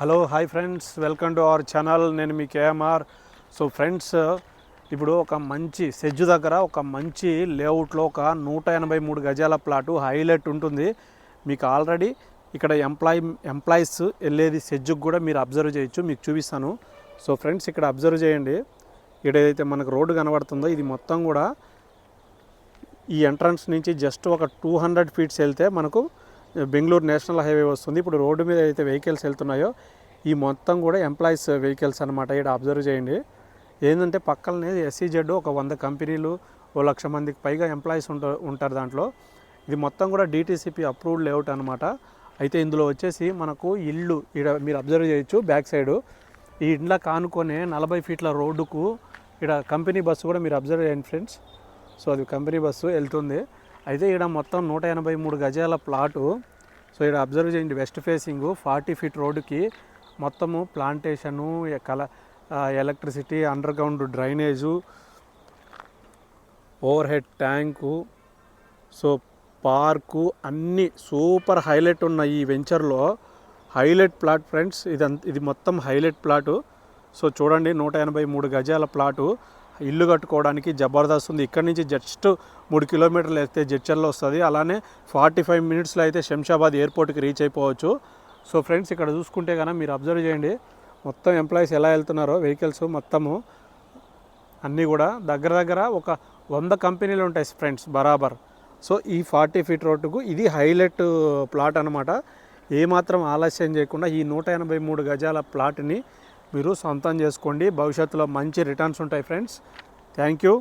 Hello hi friends welcome to our channel నేను మీ KMR. So friends ఇప్పుడు ఒక మంచి సెజ్జు దగ్గర ఒక మంచి లేఅవుట్లో ఒక నూట ఎనభై మూడు గజాల ప్లాటు హైలైట్ ఉంటుంది. మీకు ఆల్రెడీ ఇక్కడ ఎంప్లాయ్ ఎంప్లాయీస్ వెళ్ళేది సెజ్జుకు కూడా మీరు అబ్జర్వ్ చేయొచ్చు. మీకు చూపిస్తాను. సో ఫ్రెండ్స్ ఇక్కడ అబ్జర్వ్ చేయండి. ఇక్కడ ఏదైతే మనకు రోడ్డు కనబడుతుందో ఇది మొత్తం కూడా ఈ ఎంట్రన్స్ నుంచి జస్ట్ ఒక టూ హండ్రెడ్ ఫీట్స్ వెళ్తే మనకు బెంగళూరు నేషనల్ హైవే వస్తుంది. ఇప్పుడు రోడ్డు మీద అయితే వెహికల్స్ వెళ్తున్నాయో ఈ మొత్తం కూడా ఎంప్లాయీస్ వెహికల్స్ అనమాట ఇక్కడ అబ్జర్వ్ చేయండి. ఏంటంటే పక్కనే ఎస్సీజెడ్ ఒక వంద కంపెనీలు ఓ లక్ష మందికి పైగా ఎంప్లాయీస్ ఉంటారు ఉంటారు దాంట్లో. ఇది మొత్తం కూడా డీటీసీపీ అప్రూవ్డ్ లేఅవుట్ అనమాట అయితే ఇందులో వచ్చేసి మనకు ఇల్లు ఇక్కడ మీరు అబ్జర్వ్ చేయొచ్చు బ్యాక్ సైడు. ఈ ఇండ్ల కానుకొనే నలభై ఫీట్ల రోడ్డుకు ఇక్కడ కంపెనీ బస్సు కూడా మీరు అబ్జర్వ్ చేయండి ఫ్రెండ్స్. సో అది కంపెనీ బస్సు వెళ్తుంది. అయితే ఇక్కడ మొత్తం నూట ఎనభై మూడు గజాల ప్లాటు. సో ఇక్కడ అబ్జర్వ్ చేయండి వెస్ట్ ఫేసింగ్ ఫార్టీ ఫీట్ రోడ్డుకి మొత్తము ప్లాంటేషను కల electricity underground drainage overhead tank so park అన్నీ సూపర్ హైలైట్ ఉన్న ఈ వెంచర్లో. హైలైట్ ప్లాట్ ఫ్రెండ్స్ ఇది ఇది మొత్తం హైలైట్ ప్లాటు. సో చూడండి నూట ఎనభై మూడు గజాల ప్లాటు. ఇల్లు కట్టుకోవడానికి జబర్దస్త్ ఉంది. ఇక్కడ నుంచి జస్ట్ మూడు కిలోమీటర్లు వేస్తే జడ్చర్లో వస్తుంది. అలానే ఫార్టీ ఫైవ్ మినిట్స్లో అయితే శంషాబాద్ ఎయిర్పోర్ట్కి రీచ్ అయిపోవచ్చు. సో ఫ్రెండ్స్ ఇక్కడ చూసుకుంటే కనుక మీరు అబ్జర్వ్ చేయండి. మొత్తం ఎంప్లాయీస్ ఎలా వెళ్తున్నారో వెహికల్స్ మొత్తము అన్నీ కూడా దగ్గర దగ్గర ఒక వంద కంపెనీలు ఉంటాయి ఫ్రెండ్స్ బరాబర్. సో ఈ ఫార్టీ ఫీట్ రోడ్డుకు ఇది హైలైట్ ప్లాట్ అనమాట ఏమాత్రం ఆలస్యం చేయకుండా ఈ నూట ఎనభై మూడు గజాల ప్లాట్ని మీరు సొంతం చేసుకోండి. భవిష్యత్తులో మంచి రిటర్న్స్ ఉంటాయి ఫ్రెండ్స్. Thank you